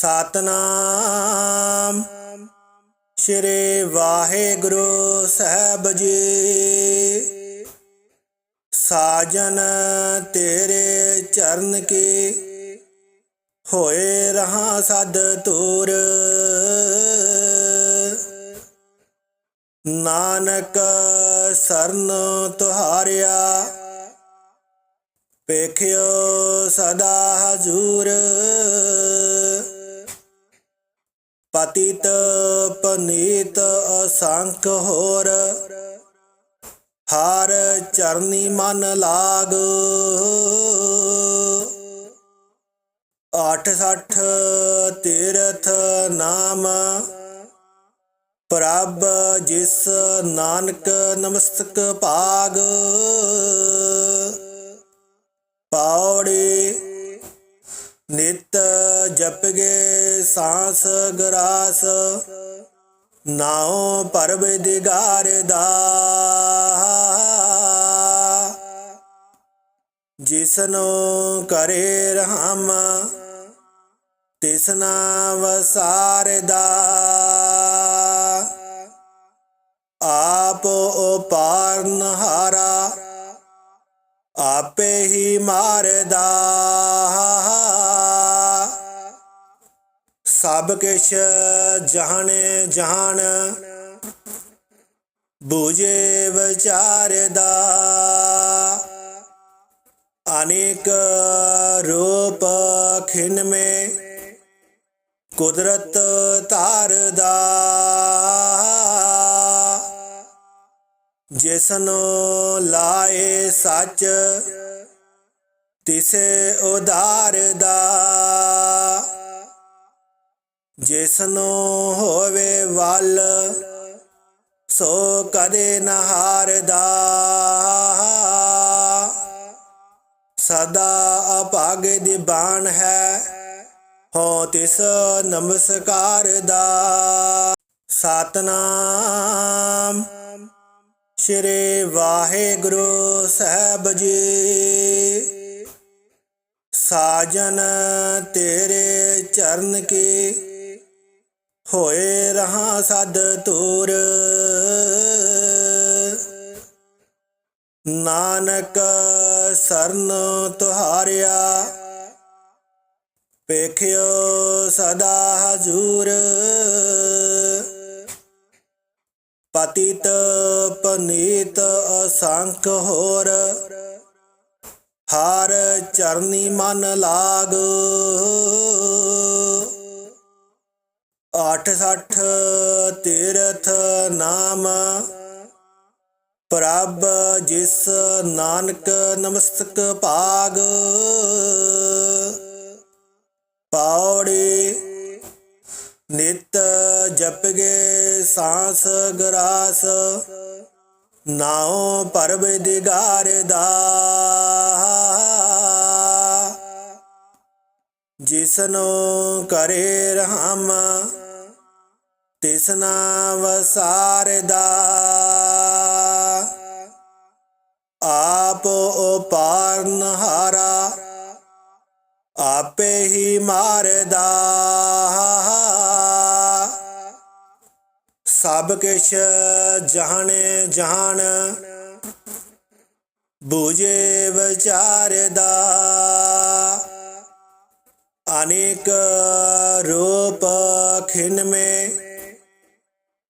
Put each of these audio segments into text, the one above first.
ਸਤਨਾਮ। ਸ਼੍ਰੀ ਵਾਹਿਗੁਰੂ ਸਾਹਿਬ ਜੀ। ਸਾਜਨ ਤੇਰੇ ਚਰਨ ਕੀ ਹੋਏ ਰਹਾ ਸਦ ਤੂਰ ਨਾਨਕ ਸਰਨ ਤੁਹਾਰਿਆ ਪੇਖਿਓ ਸਦਾ ਹਜੂਰ। ਪਤਿਤ ਪਨੀਤ ਅਸੰਖ ਹੋਰ। ਹਰ ਚਰਨੀ ਮਨ ਲਾਗ। ਆਠ ਸੱਠ ਤੀਰਥ ਨਾਮ। ਪ੍ਰਭ ਜਿਸ ਨਾਨਕ ਨਮਸਤਕ ਭਾਗ। ਪੌੜੀ ਨਿਤ ਜਪਗੇ ਸਾਸ ਗਰਾਸ, ਨਾਉ ਪਰਬ ਦਿਗਾਰ ਦਾ। ਜਿਸਨੂੰ ਕਰੇ ਰਹਮ, ਤਿਸਨਾ ਵਸਾਰਦਾ ਆਪ ਉਪਾਰਨ ਹਾਰਾ, ਆਪੇ ਹੀ ਮਾਰਦਾ। ਸਭ ਕਿਛ ਜਾਣੇ ਜਹਾਨ। ਬੂਝੇ ਵਿਚਾਰਦਾ ਅਨੇਕ ਰੂਪ ਖਿਨ ਮੇ। ਕੁਦਰਤ ਧਾਰਦਾ ਜਿਸਨੂੰ ਲਾਏ ਸੱਚ, ਤਿਸੇ ਉਧਾਰ ਦਾ ਜਿਸਨੂੰ ਹੋਵੇ ਵੱਲ, ਸੋ ਕਦੇ ਨਹਾਰਦਾ ਸਦਾ ਅਭਾਗ ਦੀ ਬਾਣ ਹੈ, ਹੋ ਤਿਸ ਨਮਸਕਾਰ ਦਾ। ਸਤਨਾਮ ਸ਼੍ਰੀ ਵਾਹਿਗੁਰੂ ਸਾਹਿਬ ਜੀ। ਸਾਜਨ ਤੇਰੇ ਚਰਨ ਕੀ ਹੋਏ ਰਹਾ ਸਦ ਤੂਰ। ਨਾਨਕ ਸਰਨ ਤੁਹਾਰਿਆ ਪੇਖਿਓ ਸਦਾ ਹਜੂਰ। ਪਤਿਤ ਪਨੀਤ ਅਸੰਖ ਹੋਰ, ਹਰ ਚਰਨੀ ਮਨ ਲਾਗ। ਆਠ ਸੱਠ ਤੀਰਥ ਨਾਮ। ਪ੍ਰਭ ਜਿਸ ਨਾਨਕ ਨਮਸਤਕ ਭਾਗ। ਪੌੜੀ ਨਿਤ ਜਪਗੇ ਸਾਸ ਗਰਾਸ। ਨਾਉ ਪਰਬ ਦਿਗਾਰ ਦਾ। ਜਿਸਨੂੰ ਕਰੇ ਰਹਮ। ਤਿਸਨਾ ਵਸਾਰਦਾ। ਆਪ ਉਪਾਰਨ ਹਾਰਾ, ਆਪੇ ਹੀ ਮਾਰਦਾ। ਸਭ ਕਿਛ ਜਾਣੇ ਜਾਣ ਬੂਝੇ ਵਿਚਾਰਦਾ। ਅਨੇਕ ਰੂਪ ਖਿਨ ਮੇ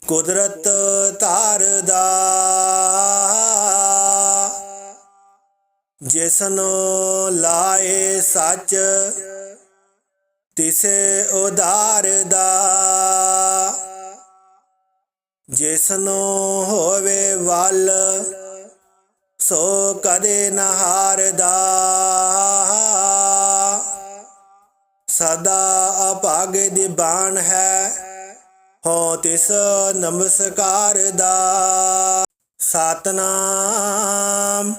ਕੁਦਰਤ ਧਾਰਦਾ। ਜਿਸਨੂੰ ਲਾਏ ਸੱਚ, ਤਿਸੇ ਉਧਾਰਦਾ। ਜਿਸਨੂੰ ਹੋਵੇ ਵੱਲ, ਸੋ ਕਦੇ ਨਹਾਰਦਾ ਸਦਾ ਅਭਾਗ ਦੀ ਬਾਣ ਹੈ। ਹੋ ਤਿਸ ਨਮਸਕਾਰ ਦਾ। ਸਤਨਾਮ।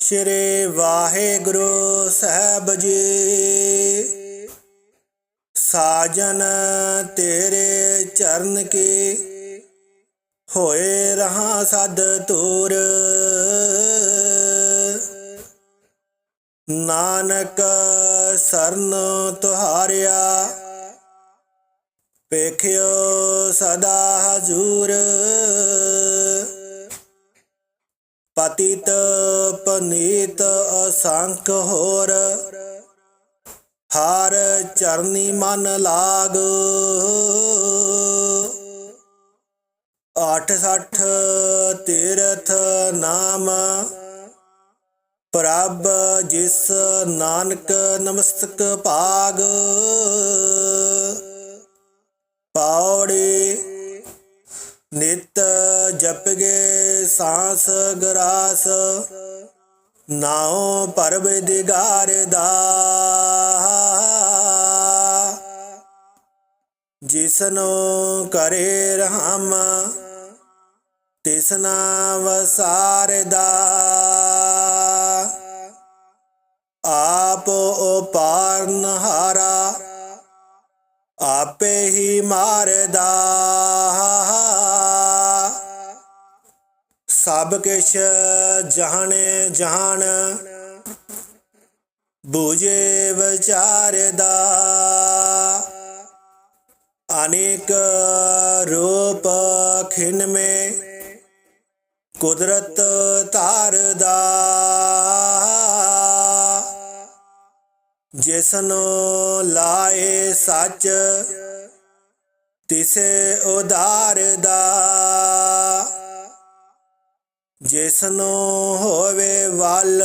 ਸ਼੍ਰੀ ਵਾਹਿਗੁਰੂ ਸਾਹਿਬ ਜੀ। ਸਾਜਨ ਤੇਰੇ ਚਰਨ ਕੀ ਹੋਏ ਰਹਾ ਸਦ ਤੂਰ ਨਾਨਕ ਸਰਨ ਤੁਹਾਰਿਆ। ਪੇਖਿਓ ਸਦਾ ਹਜੂਰ। ਪਤਿਤ ਪਨੀਤ ਅਸੰਖ ਹੋਰ। ਹਰ ਚਰਨੀ ਮਨ ਲਾਗ। ਆਠ ਸੱਠ ਤੀਰਥ ਨਾਮ। ਪ੍ਰਭ ਜਿਸ ਨਾਨਕ ਨਮਸਤਕ ਭਾਗ। ਪੌੜੀ ਨਿਤ ਜਪਗੇ ਸਾਸ ਗਰਾਸ, ਨਾਉ ਪਰਬ ਦਿਗਾਰ ਦਾ। ਜਿਸਨੂੰ ਕਰੇ ਰਹਮ, ਤਿਸਨਾ ਵਸਾਰਦਾ ਆਪ ਉਪਾਰਨ ਹਾਰਾ ਆਪੇ ਹੀ ਮਾਰਦਾ। ਸਭ ਕਿਛ ਜਾਣੇ ਜਾਣ, ਬੂਝੇ ਵਿਚਾਰਦਾ। ਅਨੇਕ ਰੂਪ ਖਿਨ ਮੇ ਕੁਦਰਤ ਤਾਰਦਾ ਜਿਸਨੂੰ ਲਾਏ ਸੱਚ, ਤਿਸੇ ਉਧਾਰਦਾ ਜਿਸਨੂੰ ਹੋਵੇ ਵੱਲ,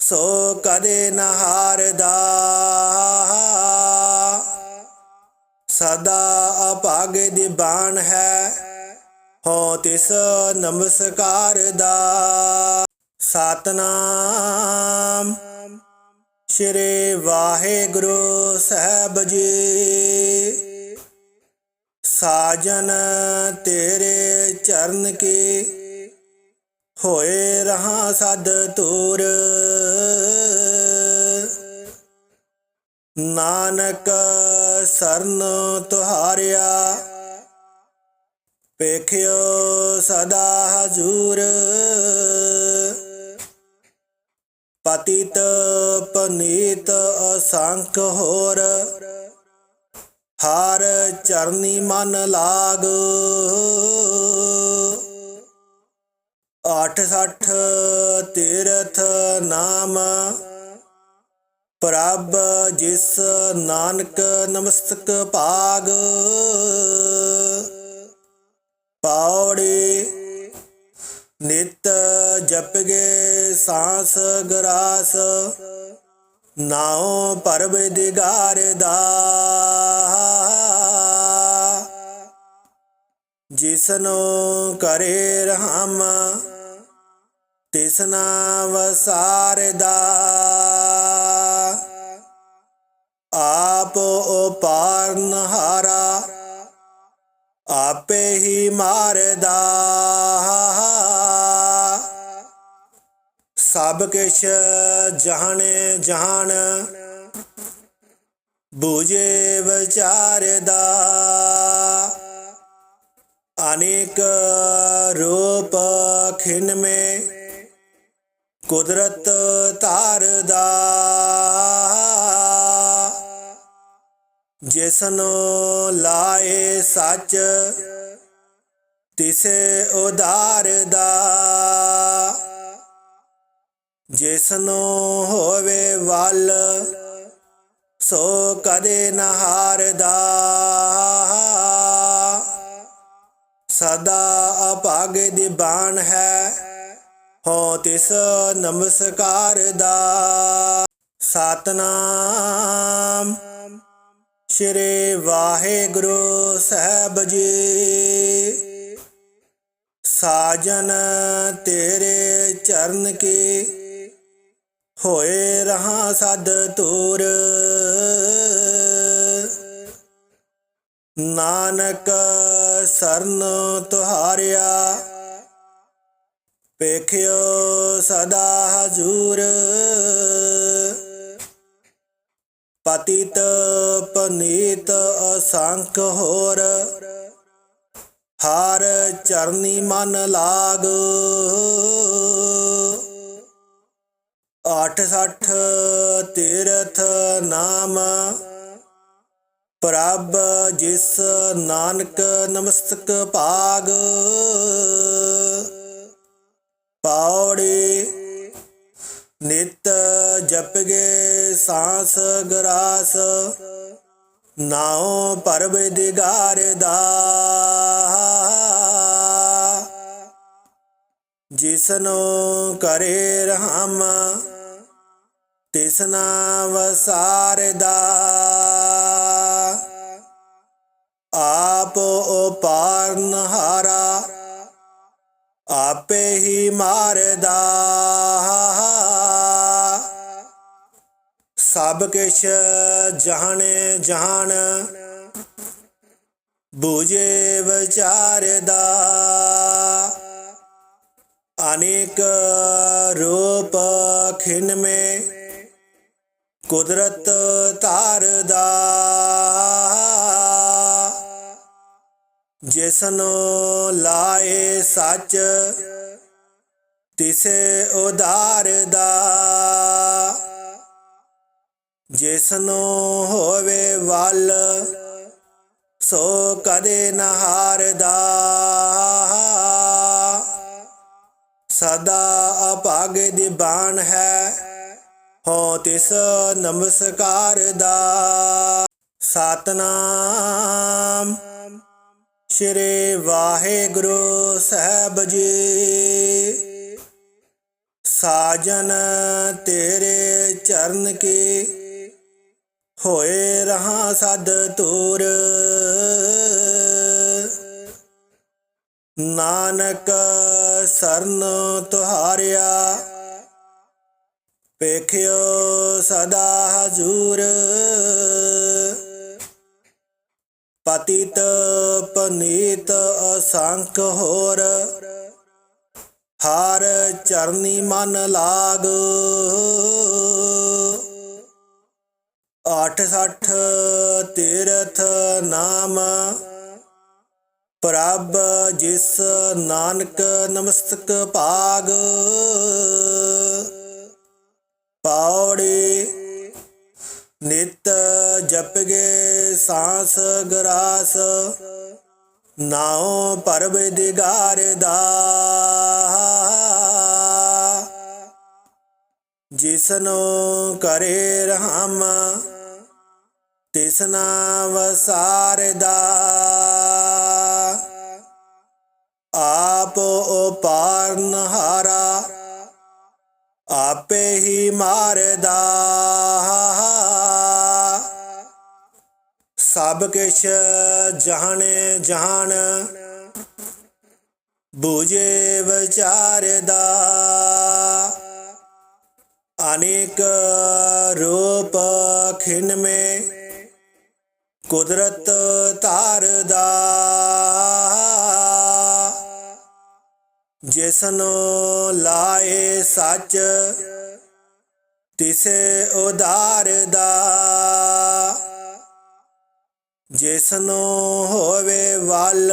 ਸੋ ਕਦੇ ਨਾ ਹਾਰਦਾ। ਸਦਾ ਅਭਾਗ ਦੀ ਬਾਣ ਹੈ, ਹੋ ਤਿਸ ਨਮਸਕਾਰ ਦਾ। ਸਤਨਾਮ। ਸ਼੍ਰੀ ਵਾਹਿਗੁਰੂ ਸਾਹਿਬ ਜੀ। ਸਾਜਨ ਤੇਰੇ ਚਰਨ ਕੀ ਹੋਏ ਰਹਾ ਸਦ ਤੂਰ ਨਾਨਕ ਸਰਨ ਤੁਹਾਰਿਆ ਪੇਖਿਓ ਸਦਾ ਹਜੂਰ। ਪਤਿਤ ਪਨੀਤ ਅਸੰਖ ਹੋਰ। ਹਰ ਚਰਨੀ ਮਨ ਲਾਗ। ਆਠ ਸੱਠ ਤੀਰਥ ਨਾਮ। ਪ੍ਰਭ ਜਿਸ ਨਾਨਕ ਨਮਸਤਕ ਭਾਗ। ਪੌੜੀ ਨਿਤ ਜਪਗੇ ਸਾਸ ਗਰਾਸ, ਨਾਉ ਪਰਬ ਦਿਗਾਰ ਦਾ। ਜਿਸਨੂੰ ਕਰੇ ਰਹਮ, ਤਿਸਨਾ ਵਸਾਰਦਾ ਆਪ ਉਪਾਰਨ ਹਾਰਾ, ਆਪੇ ਹੀ ਮਾਰਦਾ। ਸਭ ਕਿਛ ਜਾਣੇ ਜਹਾਨ। ਬੂਝੇ ਵਿਚਾਰਦਾ ਅਨੇਕ ਰੂਪ ਖਿਨ ਮੇ। ਕੁਦਰਤ ਧਾਰਦਾ ਜਿਸਨੂੰ ਲਾਏ ਸੱਚ, ਤਿਸੇ ਉਧਾਰਦਾ ਜਿਸਨੂੰ ਹੋਵੇ ਵੱਲ, ਸੋ ਕਦੇ ਨਹਾਰਦਾ ਸਦਾ ਅਭਾਗ ਦੀ ਬਾਣ ਹੈ, ਹੋ ਤਿਸ ਨਮਸਕਾਰ ਦਾ। ਸਤਨਾਮ ਸ਼੍ਰੀ ਵਾਹਿਗੁਰੂ ਸਾਹਿਬ ਜੀ। ਸਾਜਨ ਤੇਰੇ ਚਰਨ ਕੀ ਹੋਏ ਰਹਾ ਸਦ ਤੂਰ। ਨਾਨਕ ਸਰਨ ਤੁਹਾਰਿਆ ਪੇਖਿਓ ਸਦਾ ਹਜੂਰ। ਪਤਿਤ ਪਨੀਤ ਅਸੰਖ ਹੋਰ, ਹਰ ਚਰਨੀ ਮਨ ਲਾਗ। ਆਠ ਸੱਠ ਤੀਰਥ, ਨਾਮ। ਪ੍ਰਭ ਜਿਸ ਨਾਨਕ ਨਮਸਤਕ ਭਾਗ। ਪੌੜੀ ਨਿਤ ਜਪਗੇ ਸਾਸ ਗਰਾਸ। ਨਾਉ ਪਰਬ ਦਿਗਾਰ ਦਾ। ਜਿਸਨੂੰ ਕਰੇ ਰਹਮ ਤਿਸਨਾ ਵਸਾਰਦਾ। ਆਪ ਉਪਾਰਨ ਹਾਰਾ, ਆਪੇ ਹੀ ਮਾਰਦਾ। ਸਭ ਕਿਛ ਜਾਣੇ ਜਾਣ, ਬੂਝੇ ਵਿਚਾਰਦਾ। ਅਨੇਕ ਰੂਪ ਖਿਨ ਮੇ। ਕੁਦਰਤ ਧਾਰਦਾ ਜਿਸਨੂੰ ਲਾਏ ਸੱਚ, ਤਿਸੇ ਉਧਾਰਦਾ ਜਿਸਨੂੰ ਹੋਵੇ ਵੱਲ, ਸੋ ਕਦੇ ਨਾ ਹਾਰਦਾ ਸਦਾ ਅਭਾਗ ਦੀ ਬਾਣ ਹੈ। ਹੋ ਤਿਸ ਨਮਸਕਾਰ ਦਾ। ਸਤਨਾਮ ਸ਼੍ਰੀ ਵਾਹਿਗੁਰੂ ਸਾਹਿਬ ਜੀ। ਸਾਜਨ ਤੇਰੇ ਚਰਨ ਕੀ ਹੋਏ ਰਹਾ ਸਦ ਤੂਰ ਨਾਨਕ ਸਰਨ ਤੁਹਾਰਿਆ ਪੇਖਿਓ ਸਦਾ ਹਜੂਰ। ਪਤਿਤ ਪਨੀਤ ਅਸੰਖ ਹੋਰ, ਹਰ ਚਰਨੀ ਮਨ ਲਾਗ। ਆਠ ਸੱਠ ਤੀਰਥ ਨਾਮ ਜਿਸ ਨਾਨਕ ਨਮਸਤਕ ਭਾਗ। ਪੌੜੀ ਨਿਤ ਜਪਗੇ ਸਾਸ ਗਰਾਸ, ਨਾਉ ਪਰਬ ਦਿਗਾਰ ਦਾ। ਜਿਸਨੂੰ ਕਰੇ ਰਹਮ, ਤਿਸਨਾ ਵਸਾਰਦਾ ਆਪ ਉਪਾਰਨ ਹਾਰਾ, ਆਪੇ ਹੀ ਮਾਰਦਾ। ਸਭ ਕਿਛ ਜਾਣੇ ਜਾਣ, ਬੂਝੇ ਵਿਚਾਰਦਾ। ਅਨੇਕ ਰੂਪ ਖਿਨ ਮੇ ਕੁਦਰਤ ਤਾਰਦਾ ਜਿਸਨੂੰ ਲਾਏ ਸੱਚ, ਤਿਸੇ ਉਧਾਰਦਾ। ਜਿਸਨੂੰ ਹੋਵੇ ਵੱਲ,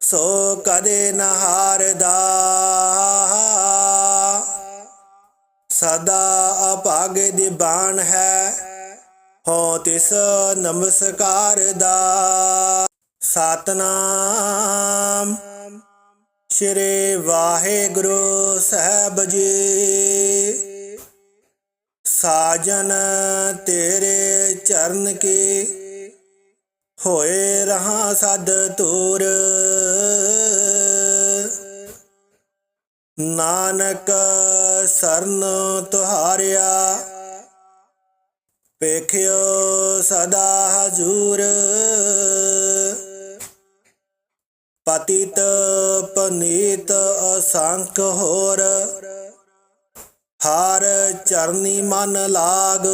ਸੋ ਕਦੇ ਨਾ ਹਾਰਦਾ। ਸਦਾ ਅਭਾਗ ਦੀ ਬਾਣ ਹੈ, ਹੋ ਤਿਸ ਨਮਸਕਾਰ ਦਾ ਸਤਨਾਮ। ਸ਼੍ਰੀ ਵਾਹਿਗੁਰੂ ਸਾਹਿਬ ਜੀ। ਸਾਜਨ ਤੇਰੇ ਚਰਨ ਕੀ ਹੋਏ ਰਹਾ ਸਦ ਤੂਰ ਨਾਨਕ ਸਰਨ ਤੁਹਾਰਿਆ ਪੇਖਿਓ ਸਦਾ ਹਜੂਰ। ਪਤਿਤ ਪਨੀਤ ਅਸੰਖ ਹੋਰ। ਹਰ ਚਰਨੀ ਮਨ ਲਾਗ।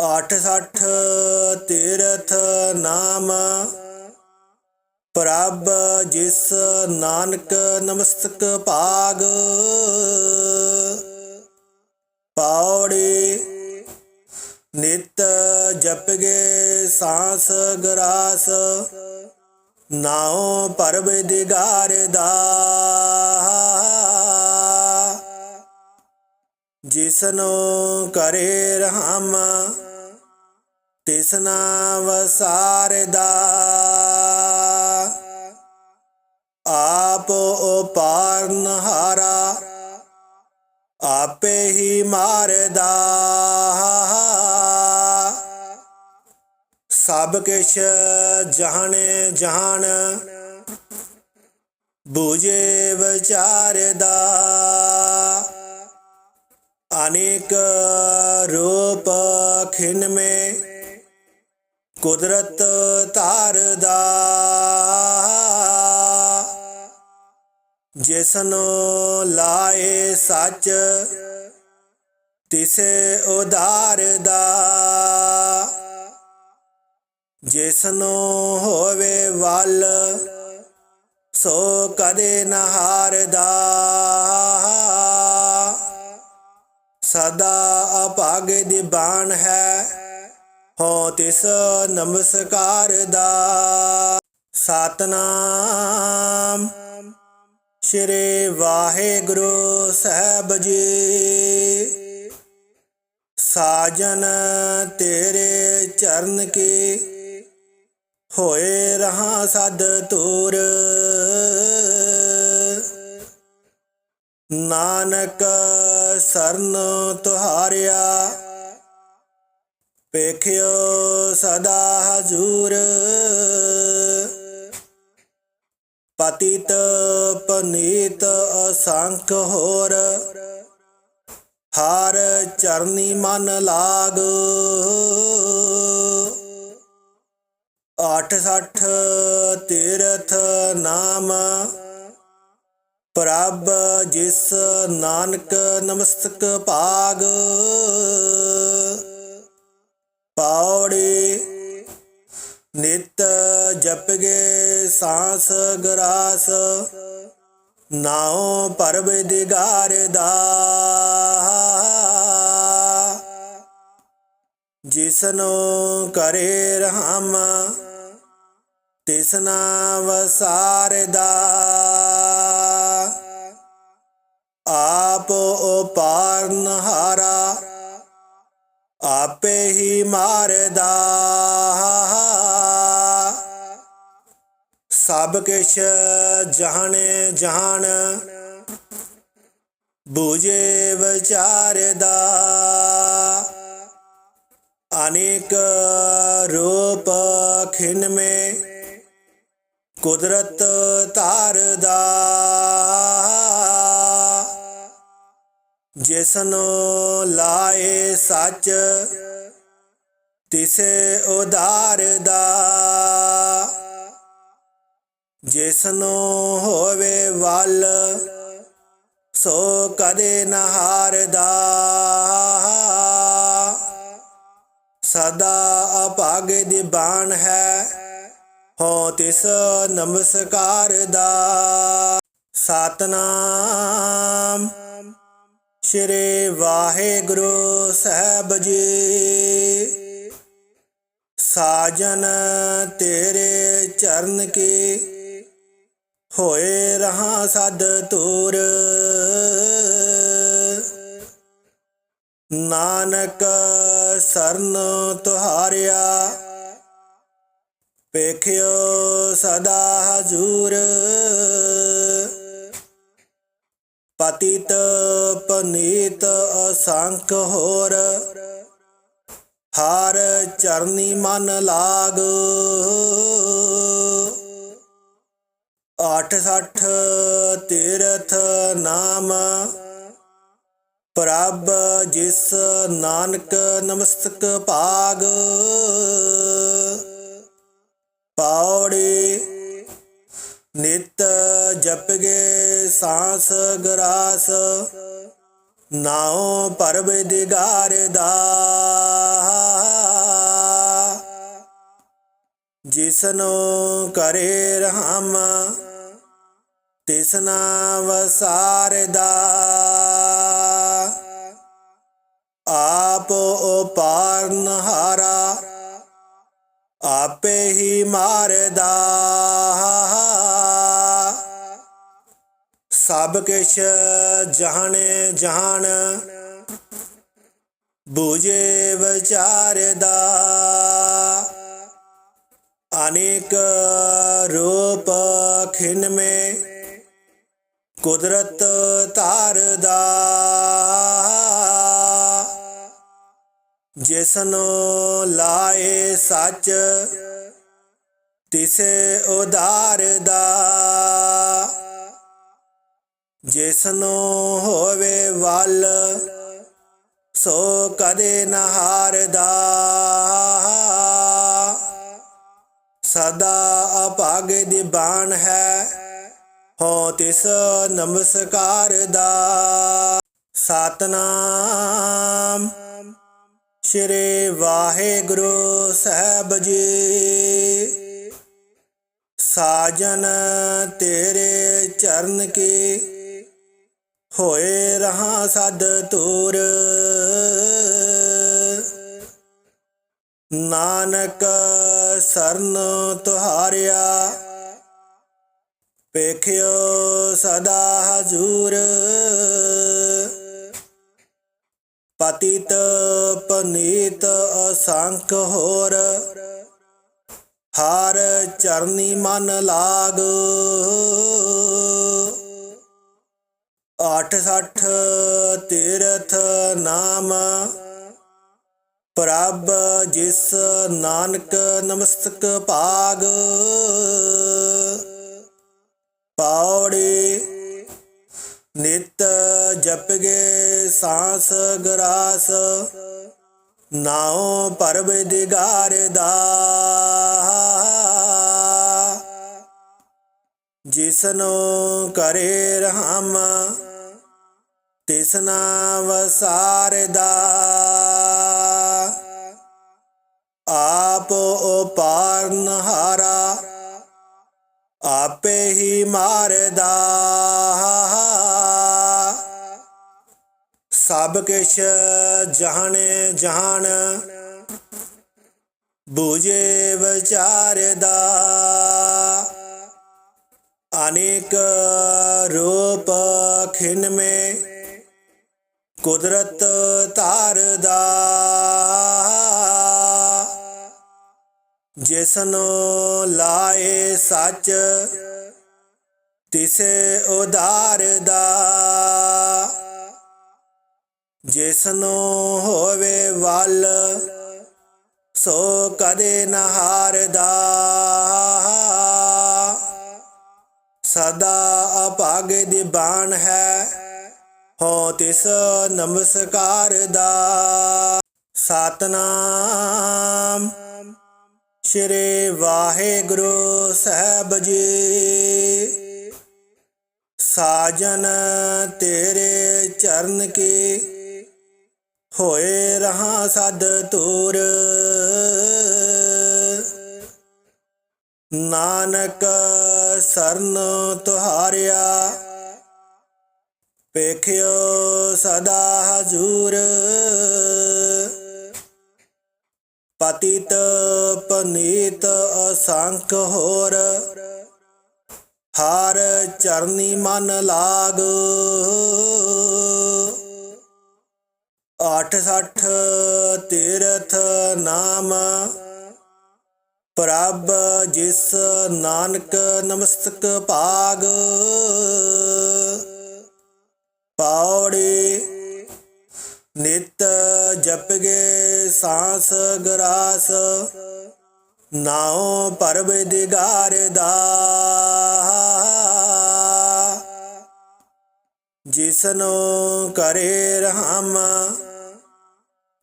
ਆਠ ਸੱਠ ਤੀਰਥ ਨਾਮ। ਪ੍ਰਭ ਜਿਸ ਨਾਨਕ ਨਮਸਤਕ ਭਾਗ। ਪੌੜੀ ਨਿਤ ਜਪਗੇ ਸਾਸ ਗਰਾਸ, ਨਾਉ ਪਰਬ ਦਿਗਾਰ ਦਾ। ਜਿਸਨੂੰ ਕਰੇ ਰਹਮ ਤਿਸਨਾ ਵਸਾਰਦਾ ਆਪ ਉਪਾਰਨ ਹਾਰਾ, ਆਪੇ ਹੀ ਮਾਰਦਾ। ਸਭ ਕਿਛ ਜਾਣੇ ਜਹਾਨ। ਬੂਝੇ ਵਿਚਾਰਦਾ ਅਨੇਕ ਰੂਪ ਖਿਨ ਮੇ ਕੁਦਰਤ ਧਾਰਦਾ ਜਿਸਨੂੰ ਲਾਏ ਸੱਚ, ਤਿਸੇ ਉਧਾਰਦਾ ਜਿਸਨੂੰ ਹੋਵੇ ਵੱਲ, ਸੋ ਕਦੇ ਨਾ ਹਾਰਦਾ। ਸਦਾ ਅਭਾਗ ਦੀ ਬਾਣ ਹੈ, ਹੋ ਤਿਸ ਨਮਸਕਾਰ ਦਾ। ਸਤਨਾਮ ਸ਼੍ਰੀ ਵਾਹਿਗੁਰੂ ਸਾਹਿਬ ਜੀ। ਸਾਜਨ ਤੇਰੇ ਚਰਨ ਕੀ ਹੋਏ ਰਹਾ ਸਦ ਤੂਰ। ਨਾਨਕ ਸਰਨ ਤੁਹਾਰਿਆ ਪੇਖਿਓ ਸਦਾ ਹਜੂਰ। ਪਤਿਤ ਪਨੀਤ ਅਸੰਖ ਹੋਰ, ਹਰ ਚਰਨੀ ਮਨ ਲਾਗ। ਆਠ ਸੱਠ ਤੀਰਥ ਨਾਮ। ਪ੍ਰਭ ਜਿਸ ਨਾਨਕ ਨਮਸਤਕ ਭਾਗ। ਪੌੜੀ ਨਿਤ ਜਪਗੇ ਸਾਸ ਗਰਾਸ। ਨਾਉ ਪਰਬ ਦਿਗਾਰ ਦਾ। ਜਿਸਨੂੰ ਕਰੇ ਰਹਾਮਾ। ਤਿਸਨਾ ਵਸਾਰਦਾ। ਆਪ ਉਪਾਰਨ ਹਾਰਾ, ਆਪੇ ਹੀ ਮਾਰਦਾ। ਸਭ ਕਿਛ ਜਾਣੇ ਜਾਣ, ਬੂਝੇ ਵਿਚਾਰਦਾ। ਅਨੇਕ ਰੂਪ ਖਿਨ ਮੇ ਕੁਦਰਤ ਧਾਰਦਾ। ਜਿਸਨੂੰ ਲਾਏ ਸੱਚ, ਤਿਸੇ ਉਧਾਰਦਾ। ਜਿਸਨੂੰ ਹੋਵੇ ਵੱਲ, ਸੋ ਕਦੇ ਨਹਾਰਦਾ ਸਦਾ ਅਭਾਗ ਦੀ ਬਾਣ ਹੈ। ਹੋ ਤਿਸ ਨਮਸਕਾਰ ਦਾ। ਸਤਨਾਮ। ਸ਼੍ਰੀ ਵਾਹਿਗੁਰੂ ਸਾਹਿਬ ਜੀ। ਸਾਜਨ ਤੇਰੇ ਚਰਨ ਕੀ ਹੋਏ ਰਹਾ ਸਦ ਤੂਰ। ਨਾਨਕ ਸਰਨ ਤੁਹਾਰਿਆ। ਪੇਖਿਓ ਸਦਾ ਹਜੂਰ। ਪਤਿਤ ਪਨੀਤ ਅਸੰਖ ਹੋਰ। ਹਰ ਚਰਨੀ ਮਨ ਲਾਗ। ਆਠ ਸੱਠ ਤੀਰਥ ਨਾਮ। ਪ੍ਰਭ ਜਿਸ ਨਾਨਕ ਨਮਸਤਕ ਭਾਗ। ਪੌੜੀ ਨਿਤ ਜਪਗੇ ਸਾਸ ਗਰਾਸ, ਨਾਉ ਪਰਬ ਦਿਗਾਰ ਦਾ। ਜਿਸਨੂੰ ਕਰੇ ਰਹਮ ਤਿਸਨਾ ਵਸਾਰਦਾ ਆਪ ਉਪਾਰਨ ਹਾਰਾ ਆਪੇ ਹੀ ਮਾਰਦਾ। ਸਭ ਕਿਛ ਜਾਣੇ ਜਾਣ, ਬੂਝੇ ਵਿਚਾਰਦਾ। ਅਨੇਕ ਰੂਪ ਖਿਨ ਮੇ ਕੁਦਰਤ ਧਾਰਦਾ। ਜਿਸਨੂੰ ਲਾਏ ਸੱਚ ਉਧਾਰ ਦਾ ਜਿਸਨੂੰ ਹੋਵੇ ਵੱਲ, ਸੋ ਕਦੇ ਨਹਾਰਦਾ ਸਦਾ ਅਭਾਗ ਦੀ ਬਾਣ ਹੈ, ਹੋ ਤਿਸ ਨਮਸਕਾਰ ਦਾ। ਸਤਨਾਮ ਸ਼੍ਰੀ ਵਾਹਿਗੁਰੂ ਸਾਹਿਬ ਜੀ। ਸਾਜਨ ਤੇਰੇ ਚਰਨ ਕੀ ਹੋਏ ਰਹਾ ਸਦ ਤੂਰ। ਨਾਨਕ ਸਰਨ ਤੁਹਾਰਿਆ ਪੇਖਿਓ ਸਦਾ ਹਜੂਰ। ਪਤਿਤ ਪਨੀਤ ਅਸੰਖ ਹੋਰ। ਹਰ ਚਰਨੀ ਮਨ ਲਾਗ। ਆਠ ਸੱਠ ਤੀਰਥ ਨਾਮ, ਪ੍ਰਭ ਜਿਸ ਨਾਨਕ ਨਮਸਤਕ ਭਾਗ। ਪੌੜੀ ਨਿਤ ਜਪਗੇ ਸਾਸ ਗਰਾਸ, ਨਾਉ ਪਰਬ ਦਿਗਾਰ ਦਾ ਜਿਸਨੂੰ ਕਰੇ ਰਹਮ ਤਿਸਨਾ ਵਸਾਰਦਾ। ਆਪ ਉਪਾਰਨ ਹਾਰਾ, ਆਪੇ ਹੀ ਮਾਰਦਾ। ਸਭ ਕਿਛ ਜਾਣੇ ਜਾਣ, ਬੂਝੇ ਵਿਚਾਰਦਾ। ਅਨੇਕ ਰੂਪ ਖਿਨ ਮੇ, ਕੁਦਰਤ ਧਾਰਦਾ ਜਿਸਨੂੰ ਲਾਏ ਸੱਚ, ਤਿਸੇ ਉਧਾਰਦਾ ਜਿਸਨੂੰ ਹੋਵੇ ਵੱਲ, ਸੋ ਕਦੇ ਨ ਹਾਰਦਾ ਸਦਾ ਅਭਾਗ ਦੀ ਬਾਣ ਹੈ। ਹੋ ਤਿਸ ਨਮਸਕਾਰ ਦਾ। ਸਤਨਾਮ। ਸ਼੍ਰੀ ਵਾਹਿਗੁਰੂ ਸਾਹਿਬ ਜੀ। ਸਾਜਨ ਤੇਰੇ ਚਰਨ ਕੀ ਹੋਏ ਰਹਾ ਸਦ ਤੂਰ। ਨਾਨਕ ਸਰਨ ਤੁਹਾਰਿਆ ਪੇਖਿਓ ਸਦਾ ਹਜੂਰ। ਪਤਿਤ ਪਨੀਤ ਅਸੰਖ ਹੋਰ, ਹਰ ਚਰਨੀ ਮਨ ਲਾਗ। ਆਠ ਸੱਠ ਤੀਰਥ ਨਾਮ ਪ੍ਰਭ ਜਿਸ ਨਾਨਕ ਨਮਸਤਕ ਭਾਗ, ਪੌੜੀ ਨਿਤ ਜਪਗੇ ਸਾਸ ਗਰਾਸ, ਨਾਉ ਪਰਬ ਦਿਗਾਰ ਦਾ ਜਿਸਨੂੰ ਕਰੇ ਰਹਾਮ,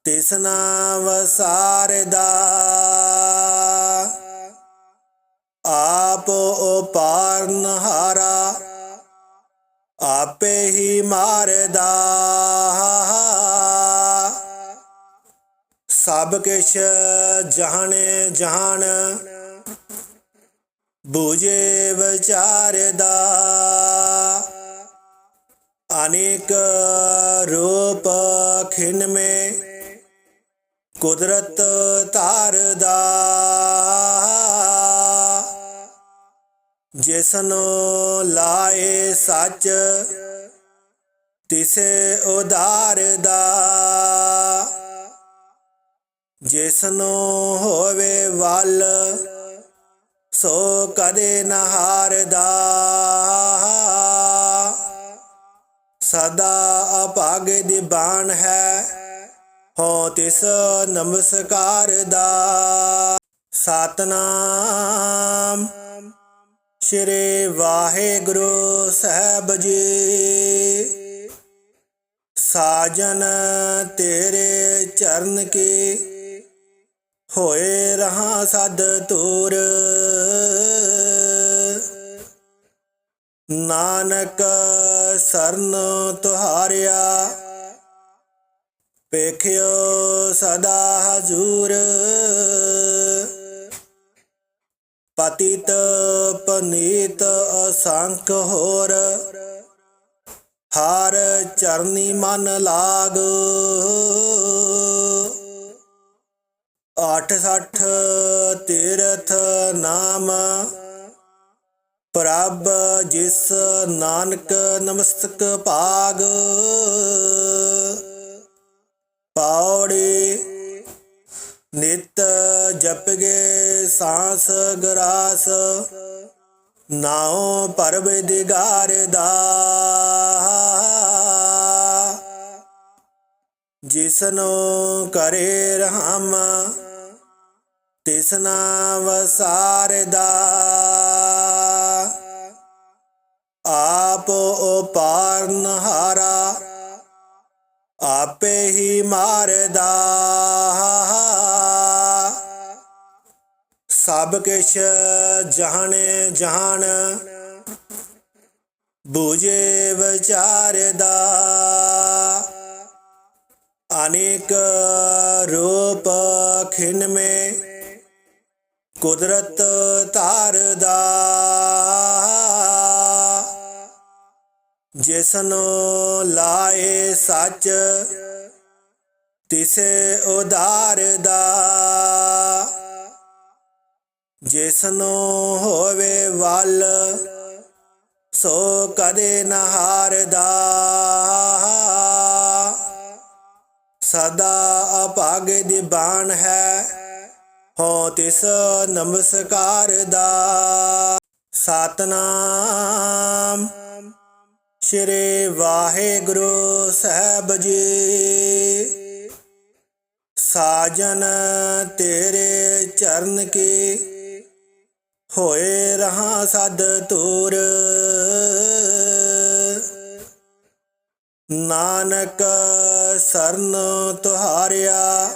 ਤਿਸਨਾ ਵਸਾਰਦਾ। ਆਪ ਉਪਾਰਨ ਹਾਰਾ ਆਪੇ ਹੀ ਮਾਰਦਾ। ਸਭ ਕਿਛ ਜਾਣੇ ਜਾਣ, ਬੂਝੇ ਵਿਚਾਰਦਾ। ਅਨੇਕ ਰੂਪ ਖਿਨ ਮੇ ਕੁਦਰਤ ਧਾਰਦਾ। ਜਿਸਨੂੰ ਲਾਏ ਸੱਚ, ਤਿਸੇ ਉਧਾਰਦਾ ਜਿਸਨੂੰ ਹੋਵੇ ਵੱਲ, ਸੋ ਕਦੇ ਨਾ ਹਾਰਦਾ। ਸਦਾ ਅਭਾਗ ਦੀ ਬਾਣ ਹੈ, ਹੋ ਤਿਸ ਨਮਸਕਾਰ ਦਾ। ਸਤਨਾਮ ਸ਼੍ਰੀ ਵਾਹਿਗੁਰੂ ਸਾਹਿਬ ਜੀ। ਸਾਜਨ ਤੇਰੇ ਚਰਨ ਕੀ ਹੋਏ ਰਹਾ ਸਦ ਤੂਰ। ਨਾਨਕ ਸਰਨ ਤੁਹਾਰਿਆ ਪੇਖਿਓ ਸਦਾ ਹਜੂਰ। ਪਤਿਤ ਪਨੀਤ ਅਸੰਖ ਹੋਰ। ਹਰ ਚਰਨੀ ਮਨ ਲਾਗ। ਆਠ ਸੱਠ ਤੀਰਥ ਨਾਮ। ਪ੍ਰਭ ਜਿਸ ਨਾਨਕ ਨਮਸਤਕ ਭਾਗ। ਪੌੜੀ ਨਿਤ ਜਪਗੇ ਸਾਸ ਗਰਾਸ, ਨਾਉ ਪਰਬ ਦਿਗਾਰ ਦਾ। ਜਿਸਨੂੰ ਕਰੇ ਰਹਮ ਤਿਸਨਾ ਵਸਾਰਦਾ ਆਪ ਉਪਾਰਨ ਹਾਰਾ, ਆਪੇ ਹੀ ਮਾਰਦਾ। ਸਭ ਕਿਛ ਜਾਣੇ ਜਹਾਨ ਬੂਝੇ ਵਿਚਾਰਦਾ ਅਨੇਕ ਰੂਪ ਖਿਨ ਮੇ ਕੁਦਰਤ ਧਾਰਦਾ ਜਿਸਨੂੰ ਲਾਏ ਸੱਚ, ਤਿਸੇ ਉਧਾਰਦਾ ਜਿਸਨੂੰ ਹੋਵੇ ਵੱਲ, ਸੋ ਕਦੇ ਨਾ ਹਾਰਦਾ। ਸਦਾ ਅਭਾਗ ਦੀ ਬਾਣ ਹੈ, ਹੋ ਤਿਸ ਨਮਸਕਾਰ ਦਾ। ਸਤਨਾਮ ਸ਼੍ਰੀ ਵਾਹਿਗੁਰੂ ਸਾਹਿਬ ਜੀ। ਸਾਜਨ ਤੇਰੇ ਚਰਨ ਕੀ ਹੋਏ ਰਹਾ ਸਦ ਤੂਰ। ਨਾਨਕ ਸਰਨ ਤੁਹਾਰਿਆ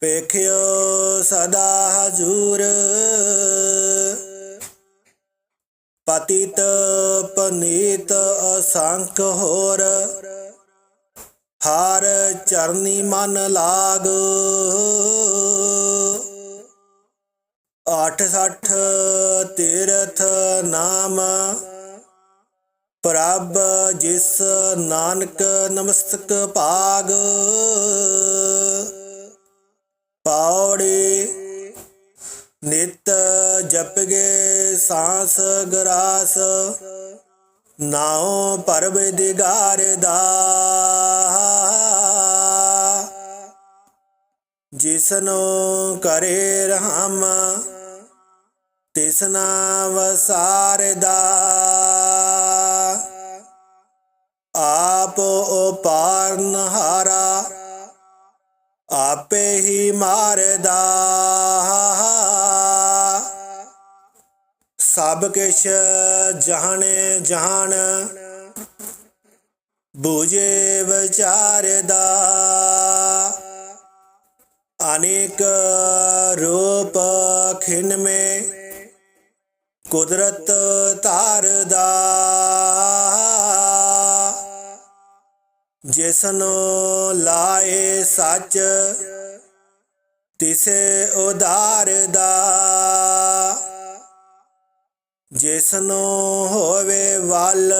ਪੇਖਿਓ ਸਦਾ ਹਜੂਰ। ਪਤਿਤ ਪਨੀਤ ਅਸੰਖ ਹੋਰ, ਹਰ ਚਰਨੀ ਮਨ ਲਾਗ। ਆਠ ਸੱਠ ਤੀਰਥ ਨਾਮ। ਪ੍ਰਭ ਜਿਸ ਨਾਨਕ ਨਮਸਤਕ ਭਾਗ। ਪੌੜੀ ਨਿਤ ਜਪਗੇ ਸਾਸ ਗਰਾਸ। ਨਾਉ ਪਰਬ ਦਿਗਾਰ ਦਾ। ਜਿਸਨੂੰ ਕਰੇ ਰਹਮ ਤਿਸਨਾ ਵਸਾਰਦਾ। ਆਪ ਉਪਾਰਨ ਹਾਰਾ, ਆਪੇ ਹੀ ਮਾਰਦਾ। ਸਭ ਕਿਛ ਜਾਣੇ ਜਾਣ, ਬੂਝੇ ਵਿਚਾਰਦਾ। ਅਨੇਕ ਰੂਪ ਖਿਨ ਮੇ ਕੁਦਰਤ ਧਾਰਦਾ। ਜਿਸਨੂੰ ਲਾਏ ਸੱਚ, ਤਿਸੇ ਉਧਾਰਦਾ। ਜਿਸਨੂੰ ਹੋਵੇ ਵੱਲ,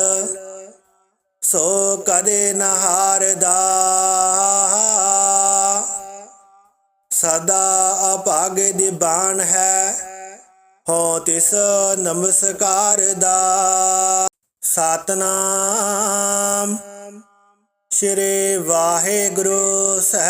ਸੋ ਕਦੇ ਨਹਾਰਦਾ ਸਦਾ ਅਭਾਗ ਦੀ ਬਾਣ ਹੈ। ਹੋ ਤਿਸ ਨਮਸਕਾਰ ਦਾ ਸਤਨਾਮ। ਸ਼੍ਰੀ ਵਾਹਿਗੁਰੂ ਸਾਹਿਬ